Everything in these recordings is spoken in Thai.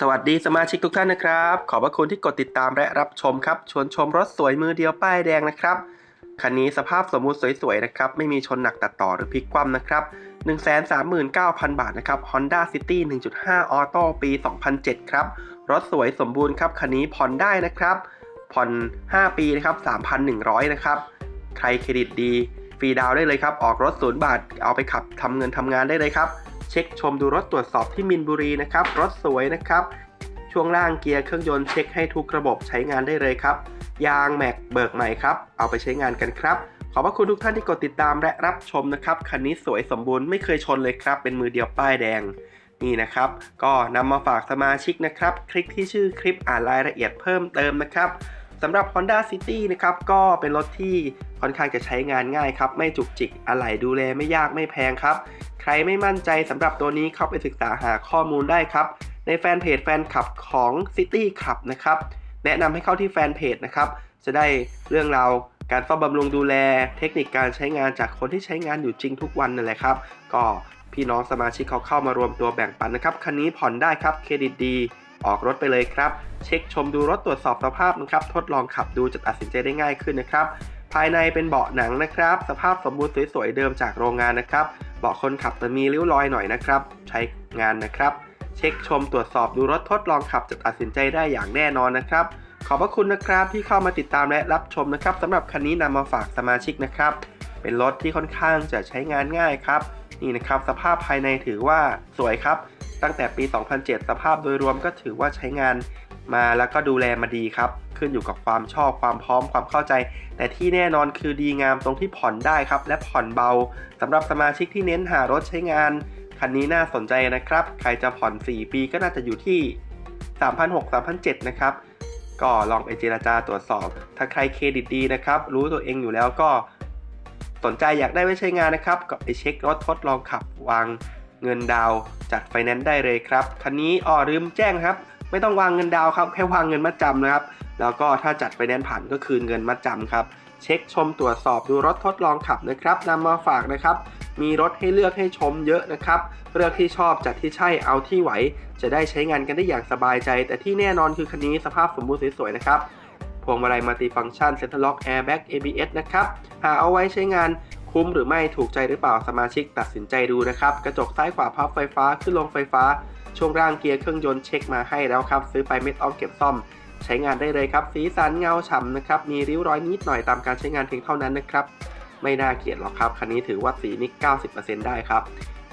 สวัสดีสมาชิกทุกท่านนะครับ ขอบพระคุณที่กดติดตามและรับชมครับ ชวนชมรถสวยมือเดียวป้ายแดงนะครับคันนี้สภาพสมมุติสวยๆนะครับ ไม่มีชนหนักตัดต่อหรือพลิกคว่ำนะครับ 139,000 บาทนะครับ Honda City 1.5 Auto ปี 2007 ครับ รถสวยสมบูรณ์ครับ คันนี้ผ่อนได้นะครับ ผ่อน 5 ปีนะครับ 3,100 นะครับ ใครเครดิตดี ฟรีดาวได้เลยครับ ออกรถศูนย์บาท เอาไปขับทำเงินทำงานได้เลยครับ เช็คชมดูรถตรวจสอบที่มินบุรีนะครับ รถสวยนะครับ ช่วงล่างเกียร์เครื่องยนต์เช็คให้ทุกระบบใช้งานได้เลยครับ ยางแม็กเบิกใหม่ครับ เอาไปใช้งานกันครับ ขอบพระคุณทุกท่านที่กดติดตามและรับชมนะครับ คันนี้สวยสมบูรณ์ไม่เคยชนเลยครับ เป็นมือเดียวป้ายแดงนี่นะครับ ก็นำมาฝากสมาชิกนะครับ คลิกที่ชื่อคลิปอ่านรายละเอียดเพิ่มเติมนะครับสำหรับ Honda City นะครับก็เป็นรถที่ค่อนข้างจะใช้งานง่ายครับ ไม่จุกจิกอะไหล่ดูแลไม่ยากไม่แพงครับ ใครไม่มั่นใจสำหรับตัวนี้เข้าไปศึกษาหาข้อมูลได้ครับ ในแฟนเพจแฟนคลับของ City ขับนะครับ แนะนำให้เข้าที่แฟนเพจนะครับ จะได้เรื่องราวการซ่อมบำรุงดูแล เทคนิคการใช้งานจากคนที่ใช้งานอยู่จริงทุกวันนั่นแหละครับ ก็พี่น้องสมาชิกเขาเข้ามารวมตัวแบ่งปันนะครับคันนี้ผ่อนได้ครับเครดิตดี ออกรถไปเลยครับ เช็คชมดูรถตรวจสอบสภาพนะครับ ทดลองขับดูจะตัดสินใจได้ง่ายขึ้นนะครับ ภายในเป็นเบาะหนังนะครับ สภาพสมบูรณ์สวยๆเดิมจากโรงงานนะครับ บาะคนขับจะมีริ้วรอยหน่อยนะครับ ใช้งานนะครับ เช็คชมตรวจสอบดูรถทดลองขับจะตัดสินใจได้อย่างแน่นอนนะครับ ขอบพระคุณนะครับที่เข้ามาติดตามและรับชมนะครับสำหรับคันนี้นำมาฝากสมาชิกนะครับ เป็นรถที่ค่อนข้างจะใช้งานง่ายครับ นี่นะครับสภาพภายในถือว่าสวยครับ ตั้งแต่ปี 2007 สภาพโดยรวมก็ถือว่าใช้งานมาแล้วก็ดูแลมาดีครับ ขึ้นอยู่กับความชอบความพร้อมความเข้าใจ แต่ที่แน่นอนคือดีงามตรงที่ผ่อนได้ครับ และผ่อนเบาสำหรับสมาชิกที่เน้นหารถใช้งาน คันนี้น่าสนใจนะครับ ใครจะผ่อน 4 ปีก็น่าจะอยู่ที่ 3,600-3,700 นะครับ ก็ลองไปเจราจาตรวจสอบ ถ้าใครเครดิตดีนะครับ รู้ตัวเองอยู่แล้วก็ สนใจอยากได้ไว้ใช้งานนะครับก็ไปเช็ครถทดลองขับวางเงินดาวจัดไฟแนนซ์ได้เลยครับ คันนี้อ๋อลืมแจ้งครับ ไม่ต้องวางเงินดาวครับ แค่วางเงินมัดจำนะครับ แล้วก็ถ้าจัดไฟแนนซ์ผ่านก็คืนเงินมัดจำครับ เช็คชมตรวจสอบดูรถทดลองขับนะครับนำมาฝากนะครับ มีรถให้เลือกให้ชมเยอะนะครับ เลือกที่ชอบจัดที่ใช่เอาที่ไหว จะได้ใช้งานกันได้อย่างสบายใจ แต่ที่แน่นอนคือคันนี้สภาพสมบูรณ์สวยๆนะครับพวงมาลัยมัลติฟังก์ชันเซ็นทรัลล็อกแอร์แบ็ก ABS นะครับหาเอาไว้ใช้งานคุ้มหรือไม่ถูกใจหรือเปล่าสมาชิกตัดสินใจดูนะครับ กระจกซ้ายขวาพับไฟฟ้าขึ้นลงไฟฟ้า ช่วงล่างเกียร์เครื่องยนต์เช็คมาให้แล้วครับ ซื้อไปไม่ต้องเก็บซ่อม ใช้งานได้เลยครับ สีสันเงาฉ่ำนะครับ มีริ้วรอยนิดหน่อยตามการใช้งานเพียงเท่านั้นนะครับ ไม่น่าเกลียดหรอกครับ คันนี้ถือว่าสีนี่90%ได้ครับ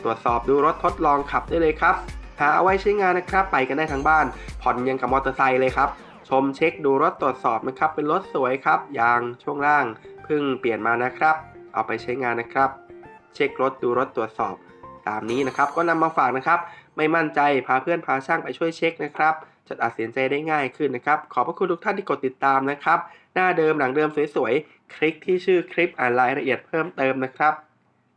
ตรวจสอบดูรถทดลองขับได้เลยครับ หาเอาไว้ใช้งานนะครับ ไปกันได้ทั้งบ้าน ผ่อนยังกับมอเตอร์ไซค์เลยครับ ชมเช็คดูรถตรวจสอบนะครับ เป็นรถสวยครับ ยางช่วงล่างเพิ่งเปลี่ยนมานะครับ เอาไปใช้งานนะครับ เช็ครถดูรถตรวจสอบตามนี้นะครับ ก็นำมาฝากนะครับ ไม่มั่นใจพาเพื่อนพาช่างไปช่วยเช็คนะครับจะตัดสินใจได้ง่ายขึ้นนะครับ ขอบพระคุณทุกท่านที่กดติดตามนะครับ หน้าเดิมหลังเดิมสวยๆ คลิกที่ชื่อคลิปอ่านรายละเอียดเพิ่มเติมนะครับ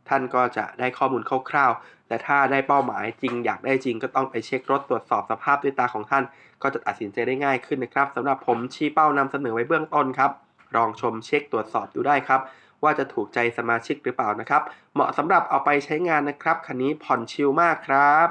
ท่านก็จะได้ข้อมูลคร่าวๆ แต่ถ้าได้เป้าหมายจริงอยากได้จริงก็ต้องไปเช็ครถตรวจสอบสภาพด้วยตาของท่าน ก็จะตัดสินใจได้ง่ายขึ้นนะครับสำหรับผมชี้เป้านำเสนอไว้เบื้องต้นครับลองชมเช็คตรวจสอบดูได้ครับ ว่าจะถูกใจสมาชิกหรือเปล่านะครับ เหมาะสำหรับเอาไปใช้งานนะครับคันนี้ผ่อนชิลมากครับ